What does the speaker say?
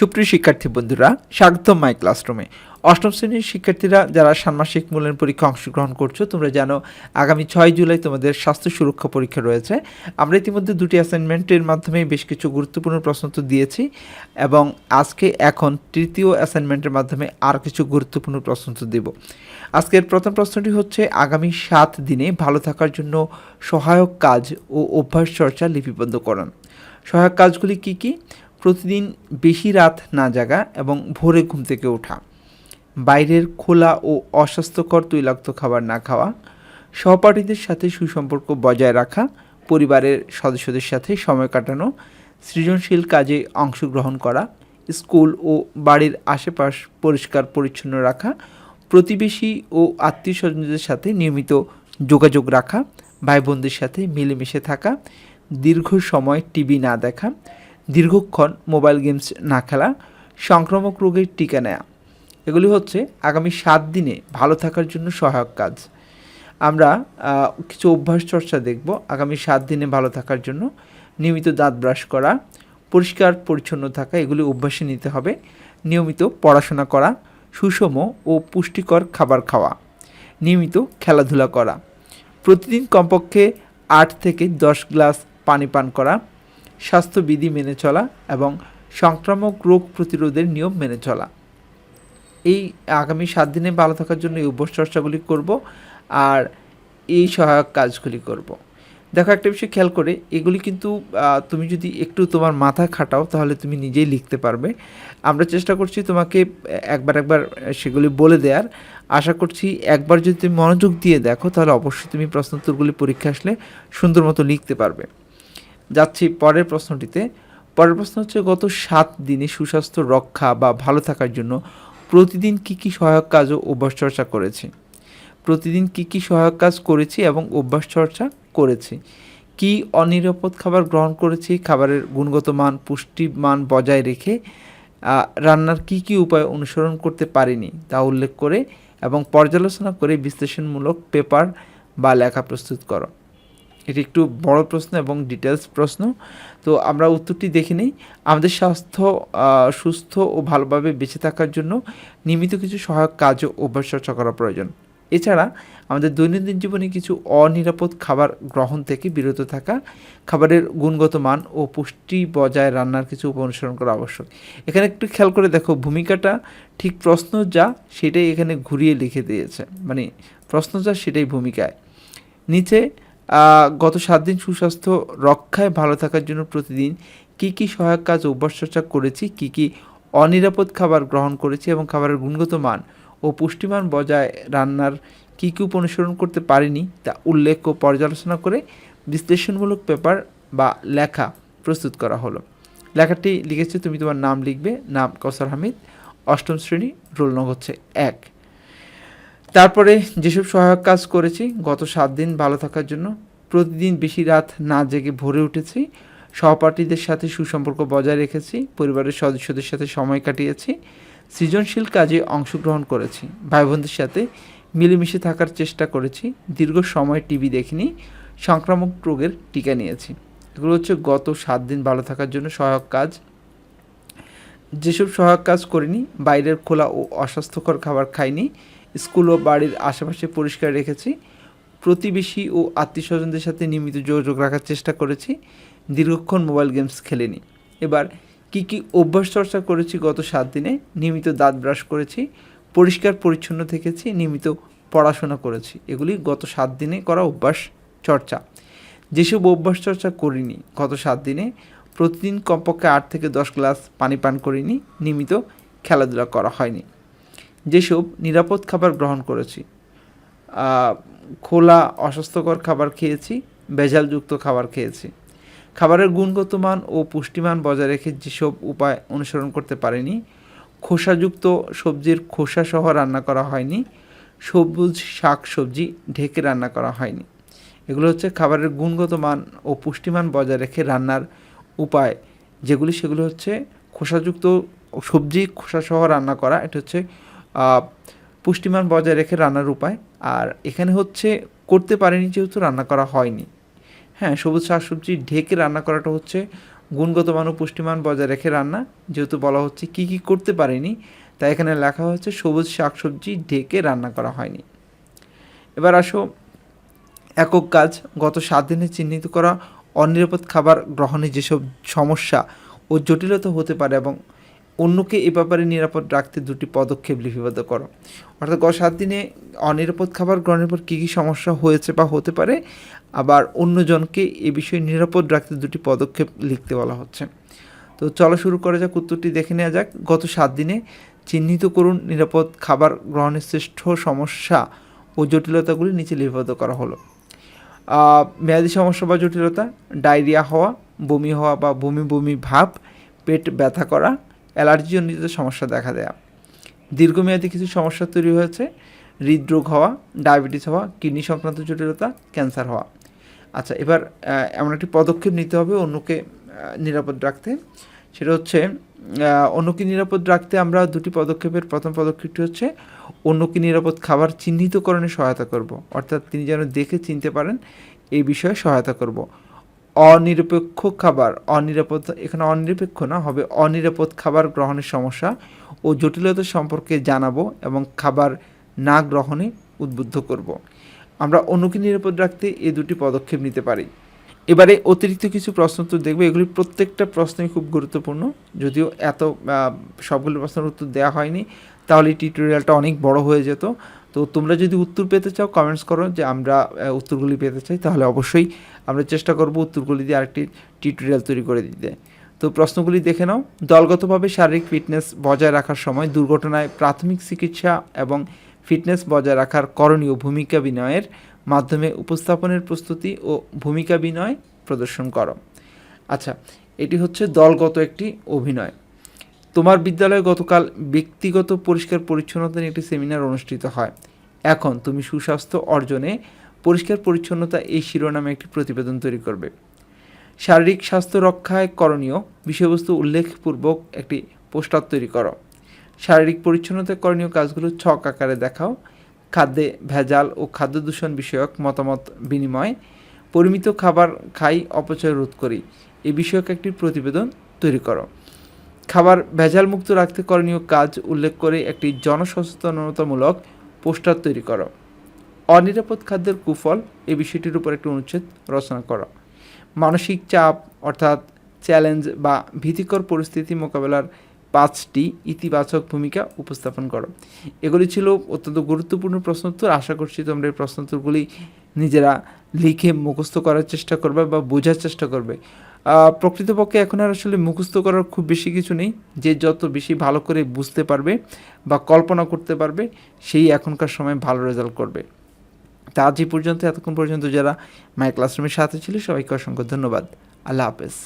সুপ্রিয় শিক্ষার্থী বন্ধুরা, স্বাগতম মাই ক্লাসরুমে অষ্টম শ্রেণির শিক্ষার্থীরা যারা ষান্মাসিক মূল্যায়ন পরীক্ষা অংশগ্রহণ করছ, তোমরা জানো আগামী ছয় জুলাই তোমাদের স্বাস্থ্য সুরক্ষা পরীক্ষা রয়েছে। আমরা ইতিমধ্যে দুটি অ্যাসাইনমেন্টের মাধ্যমে বেশ কিছু গুরুত্বপূর্ণ প্রশ্ন তো দিয়েছি এবং আজকে এখন তৃতীয় অ্যাসাইনমেন্টের মাধ্যমে আর কিছু গুরুত্বপূর্ণ প্রশ্ন তো দেব। আজকের প্রথম প্রশ্নটি হচ্ছে, আগামী সাত দিনে ভালো থাকার জন্য সহায়ক কাজ ও অভ্যাস চর্চা লিপিবদ্ধ লিপিবদ্ধকরণ। সহায়ক কাজগুলি কি কি? প্রতিদিন বেশি রাত না জাগা এবং ভোরে ঘুম থেকে ওঠা। বাইরের খোলা ও অস্বাস্থ্যকর তৈলাক্ত খাবার না খাওয়া, সহপাঠীদের সাথে সুসম্পর্ক বজায় রাখা, পরিবারের সদস্যদের সাথে সময় কাটানো, সৃজনশীল কাজে অংশগ্রহণ করা, স্কুল ও বাড়ির আশেপাশ পরিষ্কার পরিচ্ছন্ন রাখা, প্রতিবেশী ও আত্মীয় স্বজনদের সাথে নিয়মিত যোগাযোগ রাখা ভাই বোনদের সাথে মিলেমিশে থাকা, দীর্ঘ সময় টিভি না দেখা দীর্ঘক্ষণ মোবাইল গেমস না খেলা সংক্রামক রোগের টিকা নেওয়া এগুলি হচ্ছে আগামী সাত দিনে ভালো থাকার জন্য সহায়ক কাজ। আমরা কিছু অভ্যাস চর্চা দেখব আগামী সাত দিনে ভালো থাকার জন্য। নিয়মিত দাঁত ব্রাশ করা, পরিষ্কার পরিচ্ছন্ন থাকা, এগুলি অভ্যাসে নিতে হবে। নিয়মিত পড়াশোনা করা, সুষম ও পুষ্টিকর খাবার খাওয়া। নিয়মিত খেলাধুলা করা। প্রতিদিন কমপক্ষে আট থেকে দশ গ্লাস পানি পান করা। স্বাস্থ্যবিধি মেনে চলা এবং সংক্রামক রোগ প্রতিরোধের নিয়ম মেনে চলা। এই আগামী সাত দিনে ভালো থাকার জন্য এই অভ্যাস চর্চাগুলি করব আর এই সহায়ক কাজগুলি করব। দেখো একটা বিষয় খেয়াল করে, এগুলি কিন্তু তুমি যদি একটু তোমার মাথা খাটাও তাহলে তুমি নিজেই লিখতে পারবে। আমরা চেষ্টা করছি তোমাকে একবার একবার সেগুলি বলে দেওয়ার আশা করছি একবার যদি তুমি মনোযোগ দিয়ে দেখো তাহলে অবশ্যই তুমি প্রশ্নোত্তরগুলি পরীক্ষা আসলে সুন্দর মতো লিখতে পারবে। যাচ্ছি পরের প্রশ্নটিতে। পরের প্রশ্ন হচ্ছে, গত সাত দিনে সুস্বাস্থ্য, রক্ষা বা ভালো থাকার জন্য প্রতিদিন কি কি সহায়ক কাজ ও অভ্যাস চর্চা করেছি? প্রতিদিন কি কি সহায়ক কাজ করেছি এবং অভ্যাস চর্চা করেছি? কি অনিরাপদ খাবার গ্রহণ করেছি? খাবারের গুণগত মান পুষ্টি মান বজায় রেখে রান্নার কি কি উপায় অনুসরণ করতে পারিনি তা উল্লেখ করে এবং পর্যালোচনা করে বিশ্লেষণমূলক পেপার বা লেখা প্রস্তুত করো। এটি একটু বড় প্রশ্ন এবং ডিটেলস প্রশ্ন। তো আমরা উত্তরটি দেখে নিই। আমাদের স্বাস্থ্য সুস্থ ও ভালোভাবে বেঁচে থাকার জন্য নিয়মিত কিছু সহায়ক কাজ ও অভ্যাস চর্চা করা প্রয়োজন। এছাড়া আমাদের দৈনন্দিন জীবনে কিছু অনিরাপদ খাবার গ্রহণ থেকে বিরত থাকা, খাবারের গুণগত মান ও পুষ্টি বজায় রান্নার কিছু উপায় অনুসরণ করা আবশ্যক। এখানে একটু খেয়াল করে দেখো, ভূমিকাটা ঠিক প্রশ্ন যা সেটাই এখানে ঘুরিয়ে লিখে দিয়েছে। মানে প্রশ্ন যা সেটাই ভূমিকায়। নিচে গত সাত দিন সুস্বাস্থ্য রক্ষায় ভালো থাকার জন্য প্রতিদিন কি কি সহায়ক কাজ অভ্যাস চর্চা করেছি, কি কি অনিরাপদ খাবার গ্রহণ করেছি এবং খাবারের গুণগত মান ও পুষ্টিমান বজায় রান্নার কী কী অনুসরণ করতে পারিনি তা উল্লেখ ও পর্যালোচনা করে বিশ্লেষণমূলক পেপার বা লেখা প্রস্তুত করা হলো। লেখাটি লিখেছে, তুমি তোমার নাম লিখবে, নাম কসার হামিদ, অষ্টম শ্রেণি, রোল নং হচ্ছে এক। তারপরে যেসব সহায়ক কাজ করেছি, গত সাত দিন ভালো থাকার জন্য প্রতিদিন বেশি রাত না জেগে ভরে উঠেছি, সহপাঠীদের সাথে সুসম্পর্ক বজায় রেখেছি, পরিবারের সদস্যদের সাথে সময় কাটিয়েছি, সৃজনশীল কাজে অংশগ্রহণ করেছি ভাই বোনদের সাথে মিলেমিশে থাকার চেষ্টা করেছি, দীর্ঘ সময় টিভি দেখিনি, সংক্রামক রোগের টিকা নিয়েছি। এগুলো হচ্ছে গত সাত দিন ভালো থাকার জন্য সহায়ক কাজ। যেসব সহায়ক কাজ করিনি, বাইরের খোলা ও অস্বাস্থ্যকর খাবার খাইনি স্কুল ও বাড়ির আশেপাশে পরিষ্কার রেখেছি। প্রতিবেশী ও আত্মীয় স্বজনদের সাথে নিয়মিত যোগাযোগ রাখার চেষ্টা করেছি। দীর্ঘক্ষণ মোবাইল গেমস খেলেনি। এবার কি কি অভ্যাস চর্চা করেছি গত সাত দিনে, নিয়মিত দাঁত ব্রাশ করেছি, পরিষ্কার পরিচ্ছন্ন থেকেছি, নিয়মিত পড়াশোনা করেছি। এগুলি গত সাত দিনে করা অভ্যাস চর্চা। যেসব অভ্যাস চর্চা করিনি, গত সাত দিনে প্রতিদিন কমপক্ষে আট থেকে দশ গ্লাস পানি পান করিনি, নিয়মিত খেলাধুলা করা হয়নি। যেসব নিরাপদ খাবার গ্রহণ করেছি। খোলা, অস্বাস্থ্যকর খাবার খেয়েছি, ভেজালযুক্ত খাবার খেয়েছি। খাবারের গুণগত মান ও পুষ্টিমান বজায় রেখে যেসব উপায় অনুসরণ করতে পারেনি, খোসাযুক্ত সবজির খোসা সহ রান্না করা হয়নি, সবুজ শাক সবজি ঢেকে রান্না করা হয়নি। এগুলো হচ্ছে খাবারের গুণগত মান ও পুষ্টিমান বজায় রেখে রান্নার উপায়। যেগুলি সেগুলো হচ্ছে খোসাযুক্ত সবজি খোসা সহ রান্না করা, এটা হচ্ছে পুষ্টিমান বজায় রেখে রান্নার উপায়। আর এখানে হচ্ছে করতে পারেনি যেহেতু রান্না করা হয়নি। হ্যাঁ সবুজ শাকসবজি ঢেকে রান্না করাটা হচ্ছে গুণগত মান ও পুষ্টিমান বজায় রেখে রান্না। যেহেতু বলা হচ্ছে কি কি করতে পারেনি, তাই এখানে লেখা হচ্ছে সবুজ শাকসবজি ঢেকে রান্না করা হয়নি। এবার আসো একক কাজ, গত সাত দিনে চিহ্নিত করা অনিরাপদ খাবার গ্রহণে যেসব সমস্যা ও জটিলতা হতে পারে এবং অন্যকে এ ব্যাপারে নিরাপদ রাখতে দুটি পদক্ষেপ লিপিবদ্ধ করো। অর্থাৎ গত সাত দিনে অনিরাপদ খাবার গ্রহণের পর কী কী সমস্যা হয়েছে বা হতে পারে? আবার অন্যজনকে এ বিষয়ে নিরাপদ রাখতে দুটি পদক্ষেপ লিখতে বলা হচ্ছে। তো চলো শুরু করা যাক, উত্তরটি দেখে নেওয়া যাক। গত সাত দিনে চিহ্নিত করুন নিরাপদ খাবার গ্রহণের শ্রেষ্ঠ সমস্যা ও জটিলতাগুলি নিচে লিপিবদ্ধ করা হলো। মেয়াদি সমস্যা বা জটিলতা, ডায়রিয়া হওয়া, বমি হওয়া বা বমি বমি ভাব, পেট ব্যথা করা অ্যালার্জিজনিত সমস্যা দেখা দেয়া। দীর্ঘমেয়াদী কিছু সমস্যা তৈরি হয়েছে, হৃদরোগ হওয়া, ডায়াবেটিস হওয়া, কিডনি সংক্রান্ত জটিলতা, ক্যান্সার হওয়া। আচ্ছা এবার এমন একটি পদক্ষেপ নিতে হবে অন্যকে নিরাপদ রাখতে। সেটা হচ্ছে অন্যকে নিরাপদ রাখতে আমরা দুটি পদক্ষেপের, প্রথম পদক্ষেপটি হচ্ছে, অন্যকে নিরাপদ খাবার চিহ্নিতকরণে সহায়তা করব। অর্থাৎ তিনি যেন দেখে, চিনতে পারেন, এই বিষয়ে সহায়তা করব। অনিরপেক্ষ খাবার, অনিরাপদ, এখানে অনিরপেক্ষ না, হবে অনিরাপদ খাবার গ্রহণের সমস্যা ও জটিলতা সম্পর্কে জানাব এবং খাবার না গ্রহণে উদ্বুদ্ধ করব। আমরা অন্যকে নিরাপদ রাখতে এই দুটি পদক্ষেপ নিতে পারি। এবারে অতিরিক্ত কিছু প্রশ্ন উত্তর দেখব, এগুলি প্রত্যেকটা প্রশ্নই খুব গুরুত্বপূর্ণ। যদিও এত সবগুলো প্রশ্নের উত্তর দেওয়া হয়নি, তাহলে টিউটোরিয়ালটা অনেক বড় হয়ে যেত। তো তোমরা যদি উত্তর পেতে চাও কমেন্টস করো যে আমরা উত্তরগুলি পেতে চাই, তাহলে অবশ্যই আমরা চেষ্টা করব উত্তরগুলি দিয়ে আরেকটি টিউটোরিয়াল তৈরি করে দিতে। তো প্রশ্নগুলি দেখে নাও। দলগতভাবে শারীরিক ফিটনেস বজায় রাখার সময় দুর্ঘটনায় প্রাথমিক চিকিৎসা এবং ফিটনেস বজায় রাখার করণীয় ভূমিকা বিনয়ের মাধ্যমে উপস্থাপনের প্রস্তুতি ও ভূমিকা বিনয় প্রদর্শন করো। আচ্ছা এটি হচ্ছে দলগত একটি অভিনয়। তোমার বিদ্যালয়ে গতকাল ব্যক্তিগত পরিষ্কার পরিচ্ছন্নতা নিয়ে একটি সেমিনার অনুষ্ঠিত হয়। এখন তুমি সুস্বাস্থ্য অর্জনে পরিষ্কার পরিচ্ছন্নতা এই শিরোনামে একটি প্রতিবেদন তৈরি করবে। শারীরিক স্বাস্থ্য রক্ষায় করণীয় বিষয়বস্তু উল্লেখপূর্বক একটি পোস্টার তৈরি করো। শারীরিক পরিচ্ছন্নতা করণীয় কাজগুলো ছক আকারে দেখাও। খাদ্যে ভেজাল ও খাদ্য দূষণ বিষয়ক মতামত বিনিময়। পরিমিত খাবার খাই অপচয় রোধ করি। এই বিষয়ক একটি প্রতিবেদন তৈরি করো। খাবার ভেজাল মুক্ত রাখতে করণীয় কাজ উল্লেখ করে একটি জনসচেতনতামূলক পোস্টার তৈরি করো। অনিরাপদ খাদ্যের কুফল এই বিষয়টির উপর একটি অনুচ্ছেদ রচনা করো। মানসিক চাপ অর্থাৎ চ্যালেঞ্জ বা ভীতিকর পরিস্থিতি মোকাবেলার পাঁচটি ইতিবাচক ভূমিকা উপস্থাপন করো। এগুলি ছিল অত্যন্ত গুরুত্বপূর্ণ প্রশ্নোত্তর। আশা করছি তোমরা এই প্রশ্নোত্তরগুলি নিজেরা লিখে মুখস্থ করার চেষ্টা করবে বা বোঝার চেষ্টা করবে। প্রকৃতপক্ষে এখন আর আসলে মুখস্থ করার খুব বেশি কিছু নেই। যে যত বেশি ভালো করে বুঝতে পারবে বা কল্পনা করতে পারবে, সেই এখনকার সময় ভালো রেজাল্ট করবে। তা আজ পর্যন্ত, এতক্ষণ পর্যন্ত যারা মাই ক্লাসরুমের সাথে ছিল, সবাইকে অসংখ্য ধন্যবাদ। আল্লাহ হাফেজ।